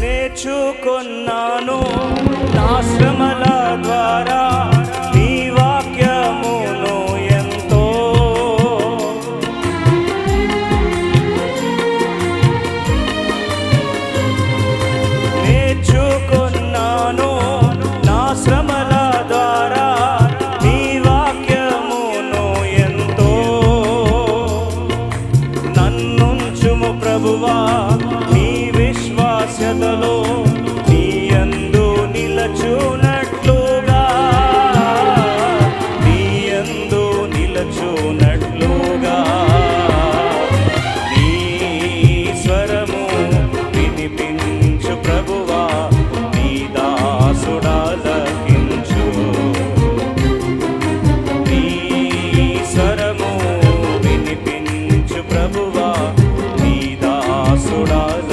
నేర్చుకున్నాను. నా ద్వారా నీ వాక్యమును ఎంతో. నేర్చుకున్నాను. నా ద్వారా నీ వాక్యమును ఎంతో. నన్నుంచుము ప్రభువా. ప్రభువా నీ దాసుడాలకించు. నీ స్వరము వినిపించు ప్రభువా నీ దాసుడాల